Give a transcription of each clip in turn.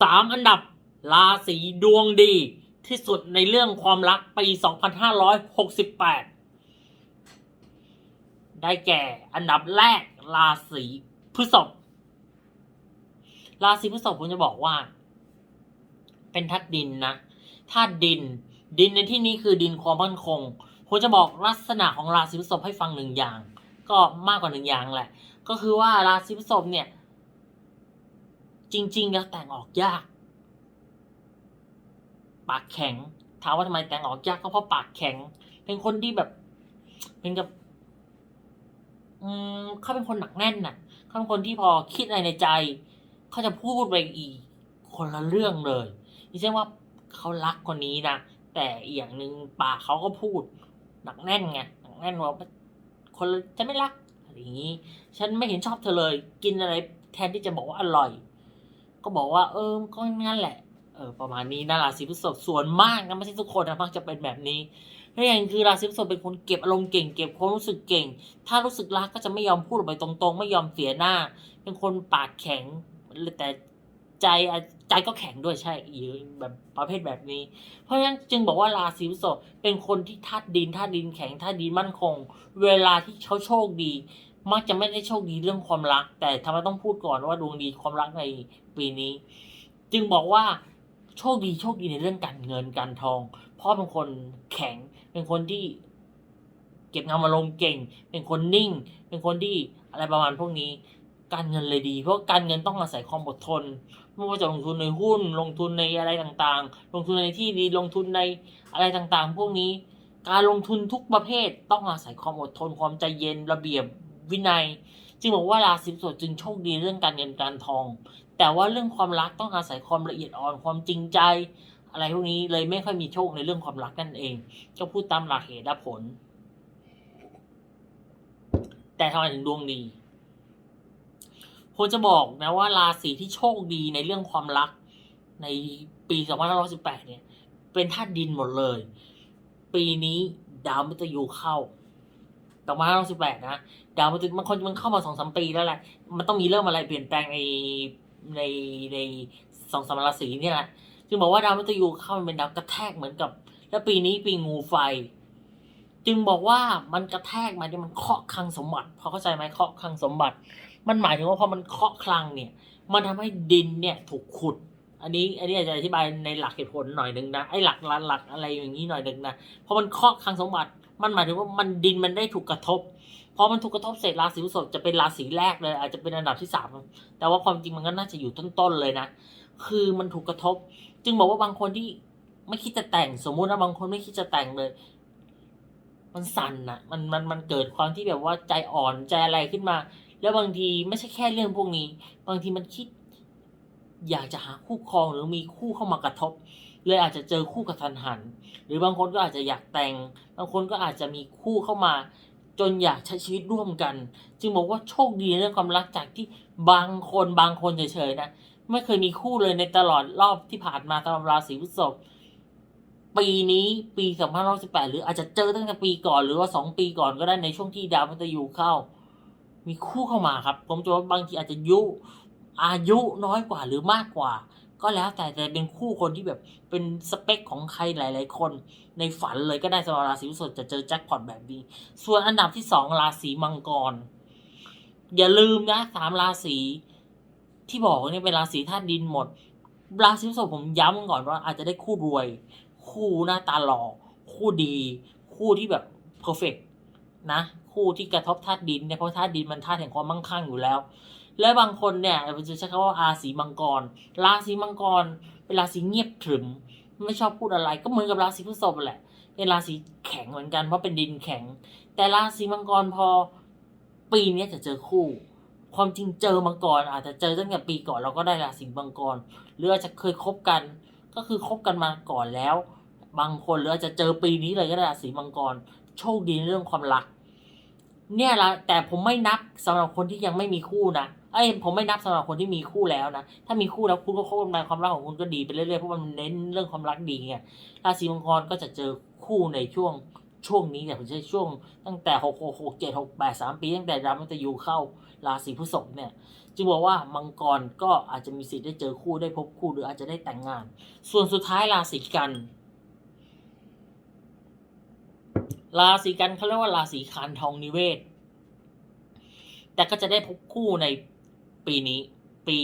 สามอันดับราศีดวงดีที่สุดในเรื่องความรักปี 2568 ได้แก่อันดับแรกราศีพฤษภ ราศีพฤษภผมจะบอกว่า เป็นธาตุดินนะ ธาตุดิน ดินในที่นี้คือดินความมั่นคง ผมจะบอกลักษณะของราศีพฤษภให้ฟังหนึ่งอย่าง ก็มากกว่าหนึ่งอย่างแหละ ก็คือว่าราศีพฤษภเนี่ย จริงๆแล้วแต่งออกยาก ปากแข็งถามว่าทำไมแต่งออกยากก็เพราะปากแข็ง เป็นคนที่แบบ เป็นกับอืมเขาเป็นคนหนักแน่นน่ะ เขาเป็นคนที่พอคิดอะไรในใจ เขาจะพูดไปอีก คนละเรื่องเลยไม่ใช่ว่าเขารักคนนี้นะแต่อีกอย่างหนึ่งปากเขาก็พูด หนักแน่นไงหนักแน่นว่าคนละจะไม่รักอะไรอย่างนี้ ฉันไม่เห็นชอบเธอเลย กินอะไรแทนที่จะบอกว่าอร่อย ก็บอกว่า เออก็งั้นแหละเออประมาณนี้นะราศีพฤษภส่วนมากนะไม่ใช่ทุกคนนะมักจะเป็นแบบนี้แล้วอย่างคือราศีพฤษภเป็นคนเก็บอารมณ์เก่งเก็บความรู้สึกเก่ง ถ้ารู้สึกรักก็จะไม่ยอมพูดออกไปตรงๆ ไม่ยอมเสียหน้า เป็นคนปากแข็งแต่ใจใจก็แข็งด้วยใช่อีแบบประเภทแบบนี้ เพราะฉะนั้นจึงบอกว่าราศีพฤษภเป็นคนที่ธาตุดินธาตุดินแข็งธาตุดินมั่นคง เวลาที่เขาโชคดี มักจะไม่ได้โชคดีเรื่องความรัก แต่ทำไมต้องพูดก่อนว่าดวงดีความรักในปีนี้ จึงบอกว่าโชคดีโชคดีในเรื่องการเงินการทอง เพราะเป็นคนแข็ง เป็นคนที่ เก็บงำอารมณ์เก่ง เป็นคนนิ่ง เป็นคนที่อะไรประมาณพวกนี้ การเงินเลยดี เพราะการเงินต้องอาศัยความอดทน ไม่ว่าจะลงทุนในหุ้น ลงทุนในอะไรต่างๆ ลงทุนในที่ดีลงทุนในอะไรต่างๆ พวกนี้ การลงทุนทุกประเภทต้องอาศัยความอดทนความใจเย็นระเบียบ วินัย จึงบอกว่าราศีพฤษภจึงโชคดีเรื่องการเงินการทอง แต่ว่าเรื่องความรักต้องอาศัยความละเอียดอ่อนความจริงใจ อะไรพวกนี้เลยไม่ค่อยมีโชคในเรื่องความรักนั่นเอง ก็พูดตามหลักเหตุและผล แต่ทำไมถึงดวงดีผมจะบอกนะว่าราศีที่โชคดีในเรื่องความรักในปี2518เนี่ย เป็นธาตุดินหมดเลย ปีนี้ดาวมฤตยูเข้า 2518นะดาวมฤตยูมันคนมันเข้ามาสองสามปีแล้วแหละ มันต้องมีเริ่มอะไรเปลี่ยนแปลงในในในสองสามราศีเนี่ยแหละจึงบอกว่าดาวมฤตยูเข้ามันเป็นดาวกระแทกเหมือนกับ แล้วปีนี้ปีงูไฟ จึงบอกว่ามันกระแทกมาเนี่ยมันเคาะคลังสมบัติพอเข้าใจไหมเคาะคลังสมบัติ มันหมายถึงว่าพอมันเคาะคลังเนี่ย มันทำให้ดินเนี่ยถูกขุด อันนี้อันนี้อาจจะอธิบายในหลักเหตุผลหน่อยหนึ่งนะไอ้หลักหลักหลักอะไรอย่างนี้หน่อยหนึ่งนะพอมันเคาะคลังสมบัติ มันหมายถึงว่ามันดินมันได้ถูกกระทบพอมันถูกกระทบเสร็จราศีพฤษภจะเป็นราศีแรกเลย อาจจะเป็นอันดับที่สามแต่ว่าความจริงมันก็น่าจะอยู่ต้นๆเลยนะ คือมันถูกกระทบ จึงบอกว่าบางคนที่ไม่คิดจะแต่งสมมุตินะบางคนไม่คิดจะแต่งเลย มันสั่นนะมันมันมันเกิดความที่แบบว่าใจอ่อนใจอะไรขึ้นมา แล้วบางทีไม่ใช่แค่เรื่องพวกนี้ บางทีมันคิด อยากจะหาคู่ครองหรือมีคู่เข้ามากระทบ เลยอาจจะเจอคู่กระทันหัน หรือบางคนก็อาจจะอยากแต่ง บางคนก็อาจจะมีคู่เข้ามา จนอยากใช้ชีวิตร่วมกัน จึงบอกว่าโชคดีในเรื่องความรักจากที่บางคนบางคนเฉยๆนะไม่เคยมีคู่เลยในตลอดรอบที่ผ่านมาสำหรับราศีพฤษภปีนี้ปี2518หรืออาจจะเจอตั้งแต่ปีก่อนหรือว่า 2 ปีก่อนก็ได้ในช่วงที่ดาวมฤตยูเข้า มีคู่เข้ามาครับ ผมจะว่าบางทีอาจจะยุอายุน้อยกว่าหรือมากกว่า ก็แล้วแต่แต่เป็นคู่คนที่แบบเป็นสเปคของใครหลาย ๆ คน ในฝันเลยก็ได้สำหรับราศีพฤษภจะเจอแจ็คพอตแบบนี้ ส่วนอันดับที่สองราศีมังกร อย่าลืมนะสามราศีที่บอกเนี่ยเป็นราศีธาตุดินหมด ราศีพฤษภผมย้ำก่อนว่าอาจจะได้คู่รวย คู่หน้าตาหล่อคู่ดี คู่ที่แบบเพอร์เฟกนะ คู่ที่กระทบธาตุดินเนี่ยเพราะธาตุดินมันธาตุแห่งความมั่งคั่งอยู่แล้ว และบางคนเนี่ยเราจะใช้คำว่าราศีมังกร ราศีมังกร เป็นราศีเงียบขรึม ไม่ชอบพูดอะไร ก็เหมือนกับราศีพฤษภแหละ เป็นราศีแข็งเหมือนกันเพราะเป็นดินแข็ง แต่ราศีมังกรพอปีนี้จะเจอคู่ ความจริงเจอมาก่อาจจะเจอตั้งแต่ปีก่อนเราก็ได้ราศีมังกร หรืออาจจะเคยคบกัน ก็คือคบกันมาก่อนแล้ว บางคนหรืออาจจะเจอปีนี้เลยก็ได้ราศีมังกร โชคดีเรื่องความรัก เนี่ยละแต่ผมไม่นับสำหรับคนที่ยังไม่มีคู่นะ เอ้ผมไม่นับสำหรับคนที่มีคู่แล้วนะ ถ้ามีคู่แล้วคุณก็คบกันมาความรักของคุณก็ดีไปเรื่อยๆเพราะมันเน้นเรื่องความรักดีไงราศีมังกรก็จะเจอคู่ในช่วงช่วงนี้เนี่ยผมใช้ช่วงตั้งแต่หกหกหกเจ็ดหกแปดสามปี ตั้งแต่ดาวมฤตยูเข้าราศีพฤษภเนี่ยจึงบอกว่ามังกรก็อาจจะมีสิทธิ์ได้เจอคู่ได้พบคู่หรืออาจจะได้แต่งงาน ส่วนสุดท้ายราศีกันราศีกันเขาเรียกว่าราศีคานทองนิเวศ แต่ก็จะได้พบคู่ใน ปีนี้ปี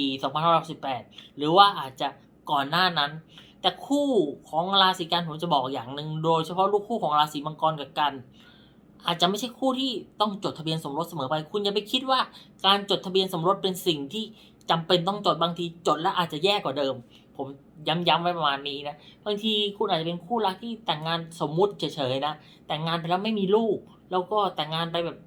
2518หรือว่าอาจจะก่อนหน้านั้น แต่คู่ของราศีกันผมจะบอกอย่างหนึ่งโดยเฉพาะลูกคู่ของราศีมังกรกับกัน อาจจะไม่ใช่คู่ที่ต้องจดทะเบียนสมรสเสมอไป คุณอย่าไปคิดว่าการจดทะเบียนสมรสเป็นสิ่งที่จำเป็นต้องจดบางทีจดแล้วอาจจะแย่กว่าเดิม ผมย้ำๆไว้ประมาณนี้นะบางทีคุณอาจจะเป็นคู่รักที่แต่งงานสมมุติเฉยๆนะแต่งงานไปแล้วไม่มีลูก แล้วก็แต่งงานไปแบบ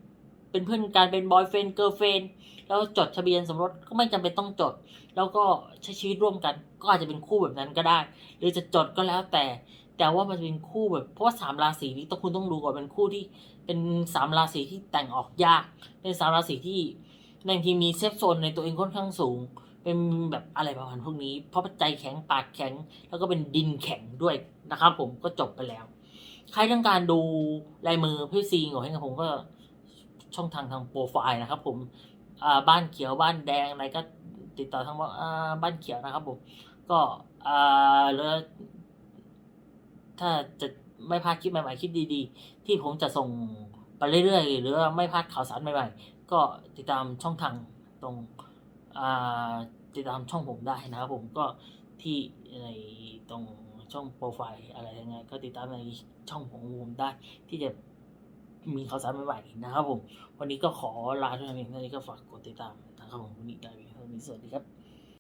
เป็นเพื่อนกันเป็นบอยเฟนเกิร์ลเฟนแล้วจดทะเบียนสมรสก็ไม่จำเป็นต้องจด แล้วก็ใช้ชีวิตร่วมกัน ก็อาจจะเป็นคู่แบบนั้นก็ได้ หรือจะจดก็แล้วแต่ แต่ว่ามันจะเป็นคู่แบบเพราะว่าสามราศีนี้ต้องคุณต้องดูก่อนเป็นคู่ที่เป็นสามราศีที่แต่งออกยาก เป็นสามราศีที่บางทีมีเซฟโซนในตัวเองค่อนข้างสูง เป็นแบบอะไรประมาณพวกนี้ เพราะใจแข็งปากแข็ง แล้วก็เป็นดินแข็งด้วยนะครับ ผมก็จบไปแล้ว ใครต้องการดูลายมือพี่ซีของให้กับผมก็ ช่องทางทางโปรไฟล์นะครับ ผมบ้านเขียวบ้านแดงอะไรก็ติดต่อทางบ้านเขียวนะครับ ผม ก็แล้วถ้าจะไม่พลาดคลิปใหม่ๆคลิปดีๆ ที่ผมจะส่งไปเรื่อยๆ หรือว่าไม่พลาดข่าวสารใหม่ๆ ก็ติดตามช่องทางตรงติดตามช่องผมได้นะครับผมก็ที่ในตรงช่องโปรไฟล์อะไรยังไงก็ติดตามในช่องของผมได้ที่จะ มีข่าวสารใหม่ๆนะครับผม วันนี้ก็ขอลาทุกท่านเพียงท่านี้ก็ฝากกดติดตามนะครับผมวันนี้ได้เพียงเท่านี้สวัสดีครับ